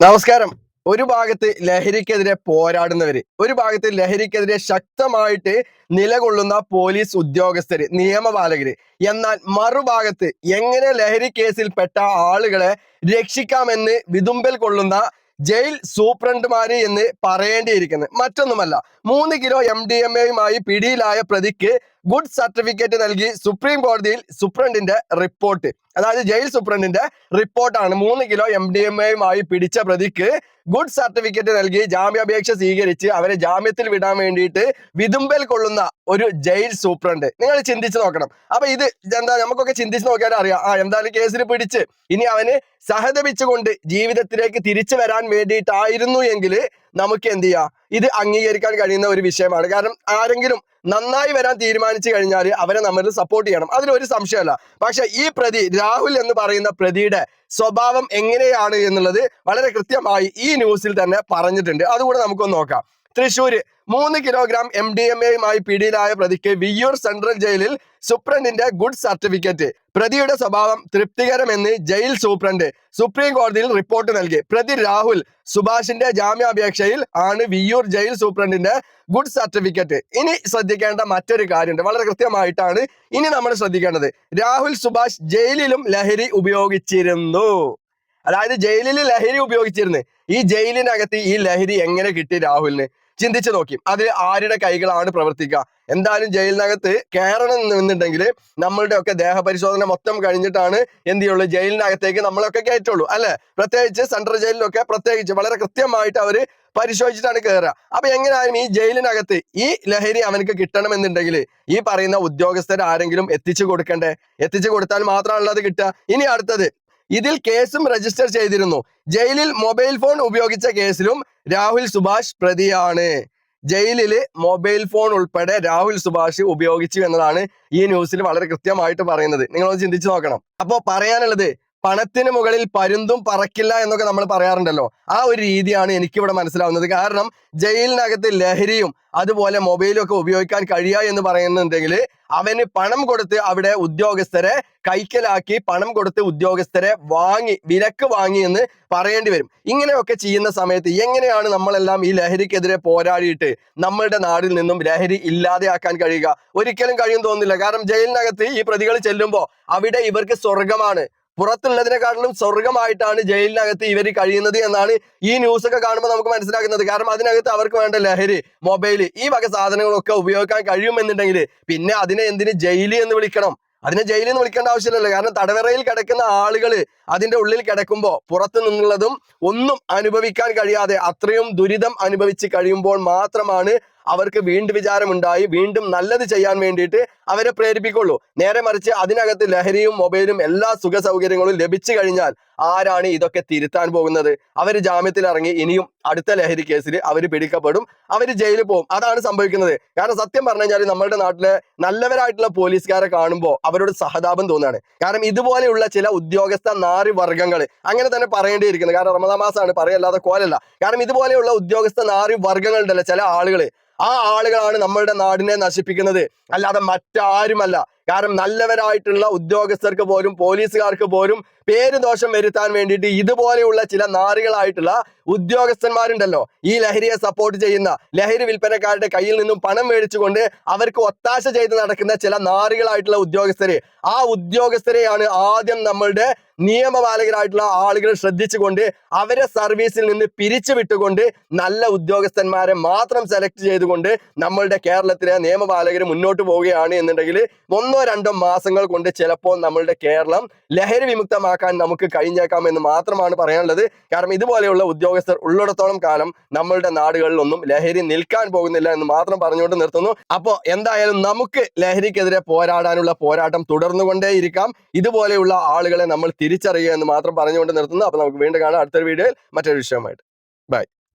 നമസ്കാരം. ഒരു ഭാഗത്ത് ലഹരിക്കെതിരെ പോരാടുന്നവര് ഒരു ഭാഗത്ത് ലഹരിക്കെതിരെ ശക്തമായിട്ട് നിലകൊള്ളുന്ന പോലീസ് ഉദ്യോഗസ്ഥര് നിയമപാലകര്. എന്നാൽ മറുഭാഗത്ത് എങ്ങനെ ലഹരി കേസിൽ പെട്ട ആളുകളെ രക്ഷിക്കാമെന്ന് വിതുമ്പൽ കൊള്ളുന്ന ജയിൽ സൂപ്രണ്ടുമാര് എന്ന് പറയേണ്ടിയിരിക്കുന്നത് മറ്റൊന്നുമല്ല മൂന്ന് കിലോ എം ഡി എം എയുമായി പിടിയിലായ പ്രതിക്ക് ഗുഡ് സർട്ടിഫിക്കറ്റ് നൽകി സുപ്രീം കോടതിയിൽ സൂപ്രണ്ടിന്റെ റിപ്പോർട്ട് അതായത് ജയിൽ സൂപ്രണ്ടിന്റെ റിപ്പോർട്ടാണ് മൂന്ന് കിലോ എം ഡി എം എയുമായി പിടിച്ച പ്രതിക്ക് ഗുഡ് സർട്ടിഫിക്കറ്റ് നൽകി ജാമ്യാപേക്ഷ സ്വീകരിച്ച് അവരെ ജാമ്യത്തിൽ വിടാൻ വേണ്ടിയിട്ട് വിതുമ്പൽ കൊള്ളുന്ന ഒരു ജയിൽ സൂപ്രണ്ട് നിങ്ങൾ ചിന്തിച്ചു നോക്കണം. അപ്പൊ ഇത് എന്താ നമുക്കൊക്കെ ചിന്തിച്ച് നോക്കിയാലും അറിയാം ആ എന്തായാലും കേസിൽ പിടിച്ച്. ഇനി അവന് സഹതപിച്ചുകൊണ്ട് ജീവിതത്തിലേക്ക് തിരിച്ചു വരാൻ വേണ്ടിയിട്ടായിരുന്നു എങ്കിൽ നമുക്ക് എന്ത് ചെയ്യാം? ഇത് അംഗീകരിക്കാൻ കഴിയുന്ന ഒരു വിഷയമാണ്. കാരണം ആരെങ്കിലും നന്നായി വരാൻ തീരുമാനിച്ചു കഴിഞ്ഞാൽ അവരെ നമ്മൾ സപ്പോർട്ട് ചെയ്യണം. അതിലൊരു സംശയമല്ല. പക്ഷെ ഈ പ്രതി രാഹുൽ എന്ന് പറയുന്ന പ്രതിയുടെ സ്വഭാവം എങ്ങനെയാണ് എന്നുള്ളത് വളരെ കൃത്യമായി ഈ ന്യൂസിൽ തന്നെ പറഞ്ഞിട്ടുണ്ട്. അതുകൂടെ നമുക്കൊന്ന് നോക്കാം. തൃശ്ശൂര്. മൂന്ന് കിലോഗ്രാം എം ഡി എം എയുമായി പിടിയിലായ പ്രതിക്ക് വിയ്യൂർ സെൻട്രൽ ജയിലിൽ സൂപ്രണ്ടിന്റെ ഗുഡ് സർട്ടിഫിക്കറ്റ്. പ്രതിയുടെ സ്വഭാവം തൃപ്തികരമെന്ന് ജയിൽ സൂപ്രണ്ട് സുപ്രീം കോടതിയിൽ റിപ്പോർട്ട് നൽകി. പ്രതി രാഹുൽ സുഭാഷിന്റെ ജാമ്യാപേക്ഷയിൽ ആണ് വിയ്യൂർ ജയിൽ സൂപ്രണ്ടിന്റെ ഗുഡ് സർട്ടിഫിക്കറ്റ്. ഇനി ശ്രദ്ധിക്കേണ്ട മറ്റൊരു കാര്യമുണ്ട്. വളരെ കൃത്യമായിട്ടാണ് ഇനി നമ്മൾ ശ്രദ്ധിക്കേണ്ടത്. രാഹുൽ സുഭാഷ് ജയിലിലും ലഹരി ഉപയോഗിച്ചിരുന്നു. അതായത് ജയിലിൽ ലഹരി ഉപയോഗിച്ചിരുന്നു. ഈ ജയിലിനകത്ത് ഈ ലഹരി എങ്ങനെ കിട്ടി രാഹുലിന്? ചിന്തിച്ചു നോക്കി. അത് ആരുടെ കൈകളാണ് പ്രവർത്തിക്കുക? എന്തായാലും ജയിലിനകത്ത് കയറണം എന്നുണ്ടെങ്കിൽ നമ്മളുടെ ഒക്കെ ദേഹപരിശോധന മൊത്തം കഴിഞ്ഞിട്ടാണ് എന്ത് ചെയ്യുള്ളൂ? ജയിലിനകത്തേക്ക് നമ്മളൊക്കെ കയറ്റുള്ളൂ അല്ലെ? പ്രത്യേകിച്ച് സെൻട്രൽ ജയിലിലൊക്കെ പ്രത്യേകിച്ച് വളരെ കൃത്യമായിട്ട് അവർ പരിശോധിച്ചിട്ടാണ് കയറുക അപ്പൊ എങ്ങനെയായാലും ഈ ജയിലിനകത്ത് ഈ ലഹരി അവനക്ക് കിട്ടണം എന്നുണ്ടെങ്കിൽ ഈ പറയുന്ന ഉദ്യോഗസ്ഥർ ആരെങ്കിലും എത്തിച്ചു കൊടുക്കണ്ടേ? എത്തിച്ചു കൊടുത്താൽ മാത്രമാണല്ലോ അത് കിട്ടുക. ഇനി അടുത്തത് ഇതിൽ കേസും രജിസ്റ്റർ ചെയ്തിരുന്നു. ജയിലിൽ മൊബൈൽ ഫോൺ ഉപയോഗിച്ച കേസിലും രാഹുൽ സുഭാഷ് പ്രതിയാണ്. ജയിലിൽ മൊബൈൽ ഫോൺ ഉൾപ്പെടെ രാഹുൽ സുഭാഷ് ഉപയോഗിച്ചു എന്നതാണ് ഈ ന്യൂസിൽ വളരെ കൃത്യമായിട്ട് പറയുന്നത്. നിങ്ങളൊന്ന് ചിന്തിച്ചു നോക്കണം. അപ്പോൾ പറയാനുള്ളത് പണത്തിന് മുകളിൽ പരുന്തും പറക്കില്ല എന്നൊക്കെ നമ്മൾ പറയാറുണ്ടല്ലോ. ആ ഒരു രീതിയാണ് എനിക്കിവിടെ മനസ്സിലാവുന്നത്. കാരണം ജയിലിനകത്ത് ലഹരിയും അതുപോലെ മൊബൈലും ഒക്കെ ഉപയോഗിക്കാൻ കഴിയുക എന്ന് പറയുന്നുണ്ടെങ്കിൽ അവന് പണം കൊടുത്ത് അവിടെ ഉദ്യോഗസ്ഥരെ കൈക്കലാക്കി പണം കൊടുത്ത് ഉദ്യോഗസ്ഥരെ വാങ്ങി വിലക്ക് വാങ്ങി എന്ന് പറയേണ്ടി വരും. ഇങ്ങനെയൊക്കെ ചെയ്യുന്ന സമയത്ത് എങ്ങനെയാണ് നമ്മളെല്ലാം ഈ ലഹരിക്കെതിരെ പോരാടിയിട്ട് നമ്മളുടെ നാടിൽ നിന്നും ലഹരി ഇല്ലാതെയാക്കാൻ കഴിയുക? ഒരിക്കലും കഴിയും തോന്നുന്നില്ല. കാരണം ജയിലിനകത്ത് ഈ പ്രതികൾ ചെല്ലുമ്പോൾ അവിടെ ഇവർക്ക് സ്വർഗമാണ് പുറത്തുള്ളതിനെക്കാട്ടിലും സ്വർഗമായിട്ടാണ് ജയിലിനകത്ത് ഇവർ കഴിയുന്നത് എന്നാണ് ഈ ന്യൂസ് ഒക്കെ കാണുമ്പോൾ നമുക്ക് മനസ്സിലാക്കുന്നത് കാരണം അതിനകത്ത് അവർക്ക് വേണ്ട ലഹരി മൊബൈൽ ഈ വക സാധനങ്ങളൊക്കെ ഉപയോഗിക്കാൻ കഴിയുമെന്നുണ്ടെങ്കിൽ പിന്നെ അതിനെ എന്തിന് ജയിലി എന്ന് വിളിക്കണം? അതിനെ ജയിലിൽ നിന്ന് വിളിക്കേണ്ട ആവശ്യമില്ലല്ലോ. കാരണം തടവറയിൽ കിടക്കുന്ന ആളുകൾ അതിന്റെ ഉള്ളിൽ കിടക്കുമ്പോൾ പുറത്തു നിന്നുള്ളതും ഒന്നും അനുഭവിക്കാൻ കഴിയാതെ അത്രയും ദുരിതം അനുഭവിച്ച് കഴിയുമ്പോൾ മാത്രമാണ് അവർക്ക് വീണ്ടും വിചാരമുണ്ടായി. വീണ്ടും നല്ലത് ചെയ്യാൻ വേണ്ടിയിട്ട് അവരെ പ്രേരിപ്പിക്കുള്ളൂ. നേരെ മറിച്ച് അതിനകത്ത് ലഹരിയും മൊബൈലും എല്ലാ സുഖ സൗകര്യങ്ങളും ലഭിച്ചു കഴിഞ്ഞാൽ ആരാണ് ഇതൊക്കെ തിരുത്താൻ പോകുന്നത്? അവർ ജാമ്യത്തിൽ ഇറങ്ങി ഇനിയും അടുത്ത ലഹരി കേസിൽ അവർ പിടിക്കപ്പെടും. അവർ ജയിലിൽ പോകും. അതാണ് സംഭവിക്കുന്നത്. കാരണം സത്യം പറഞ്ഞു കഴിഞ്ഞാൽ നമ്മുടെ നാട്ടിലെ നല്ലവരായിട്ടുള്ള പോലീസുകാരെ കാണുമ്പോൾ അവരോട് സഹതാപം തോന്നുകയാണ്. കാരണം ഇതുപോലെയുള്ള ചില ഉദ്യോഗസ്ഥ നാറി വർഗങ്ങൾ അങ്ങനെ തന്നെ പറയേണ്ടിയിരിക്കുന്നത് കാരണം റമദാ മാസമാണ്. പറയല്ലാതെ കോലല്ല. കാരണം ഇതുപോലെയുള്ള ഉദ്യോഗസ്ഥ നാറി വർഗങ്ങളുണ്ടല്ലോ ചില ആളുകൾ ആ ആളുകളാണ് നമ്മളുടെ നാടിനെ നശിപ്പിക്കുന്നത്. അല്ലാതെ മറ്റാരുമല്ല. കാരണം നല്ലവരായിട്ടുള്ള ഉദ്യോഗസ്ഥർക്ക് പോലും പോലീസുകാർക്ക് പോലും പേര് ദോഷം വരുത്താൻ വേണ്ടിയിട്ട് ഇതുപോലെയുള്ള ചില നാറികളായിട്ടുള്ള ഉദ്യോഗസ്ഥന്മാരുണ്ടല്ലോ. ഈ ലഹരിയെ സപ്പോർട്ട് ചെയ്യുന്ന ലഹരി വിൽപ്പനക്കാരുടെ കയ്യിൽ നിന്നും പണം മേടിച്ചുകൊണ്ട് അവർക്ക് ഒത്താശ ചെയ്ത് നടക്കുന്ന ചില നാറികളായിട്ടുള്ള ഉദ്യോഗസ്ഥരെ. ആ ഉദ്യോഗസ്ഥരെയാണ് ആദ്യം നമ്മളുടെ നിയമപാലകരായിട്ടുള്ള ആളുകൾ ശ്രദ്ധിച്ചുകൊണ്ട് അവരെ സർവീസിൽ നിന്ന് പിരിച്ചു വിട്ടുകൊണ്ട് നല്ല ഉദ്യോഗസ്ഥന്മാരെ മാത്രം സെലക്ട് ചെയ്തുകൊണ്ട് നമ്മളുടെ കേരളത്തിലെ നിയമപാലകർ മുന്നോട്ട് പോവുകയാണ് എന്നുണ്ടെങ്കിൽ ഒന്നോ രണ്ടോ മാസങ്ങൾ കൊണ്ട് ചിലപ്പോൾ നമ്മളുടെ കേരളം ലഹരി വിമുക്തമാക്കാൻ നമുക്ക് കഴിഞ്ഞേക്കാം എന്ന് മാത്രമാണ് പറയാനുള്ളത്. കാരണം ഇതുപോലെയുള്ള ഉദ്യോഗസ്ഥർ ഉള്ളിടത്തോളം കാലം നമ്മളുടെ നാടുകളിലൊന്നും ലഹരി നിൽക്കാൻ പോകുന്നില്ല എന്ന് മാത്രം പറഞ്ഞുകൊണ്ട് നിർത്തുന്നു. അപ്പോൾ എന്തായാലും നമുക്ക് ലഹരിക്കെതിരെ പോരാടാനുള്ള പോരാട്ടം തുടർന്നുകൊണ്ടേയിരിക്കാം. ഇതുപോലെയുള്ള ആളുകളെ നമ്മൾ തിരിച്ചറിയുക എന്ന് മാത്രം പറഞ്ഞുകൊണ്ട് നിർത്തുന്നു. അപ്പോൾ നമുക്ക് വീണ്ടും കാണാം അടുത്തൊരു വീഡിയോയിൽ മറ്റൊരു വിഷയമായിട്ട് ബൈ.